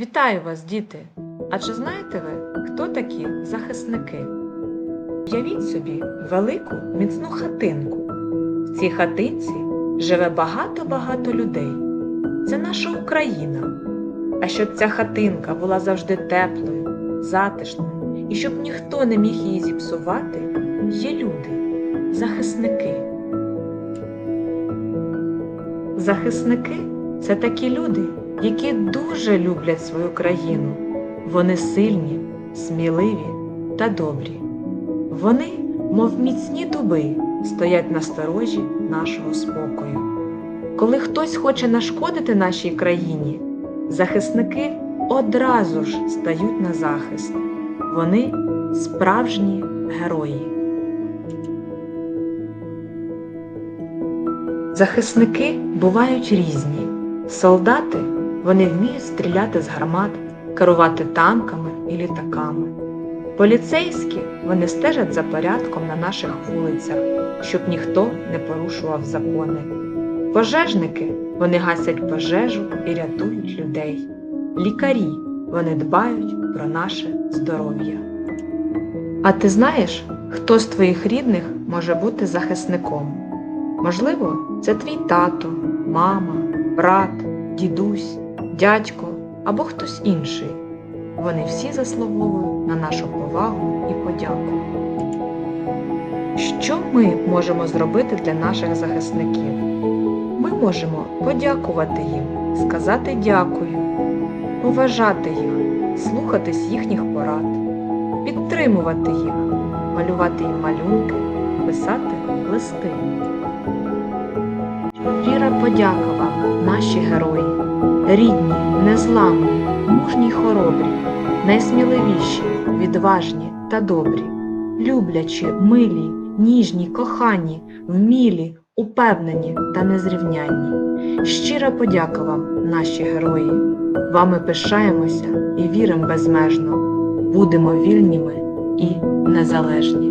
Вітаю вас, діти! А чи знаєте ви, хто такі захисники? Уявіть собі велику міцну хатинку. В цій хатинці живе багато-багато людей. Це наша Україна. А щоб ця хатинка була завжди теплою, затишною і щоб ніхто не міг її зіпсувати, є люди, захисники. Захисники це такі люди, які дуже люблять свою країну. Вони сильні, сміливі та добрі. Вони, мов міцні дуби, стоять на сторожі нашого спокою. Коли хтось хоче нашкодити нашій країні, захисники одразу ж стають на захист. Вони справжні герої. Захисники бувають різні. Солдати вони вміють стріляти з гармат, керувати танками і літаками. Поліцейські вони стежать за порядком на наших вулицях, щоб ніхто не порушував закони. Пожежники вони гасять пожежу і рятують людей. Лікарі вони дбають про наше здоров'я. А ти знаєш, хто з твоїх рідних може бути захисником? Можливо, це твій тато, мама, брат, дідусь, дядько або хтось інший. Вони всі заслуговують на нашу повагу і подяку. Що ми можемо зробити для наших захисників? Ми можемо подякувати їм, сказати дякую, поважати їх, слухатись їхніх порад, підтримувати їх, малювати їм малюнки, писати листи. Щира подяка вам, наші герої, рідні, незламні, мужні й хоробрі, найсміливіші, відважні та добрі, люблячі, милі, ніжні, кохані, вмілі, упевнені та незрівнянні. Щира подяка вам, наші герої. Вами пишаємося і віримо безмежно. Будемо вільніми і незалежні.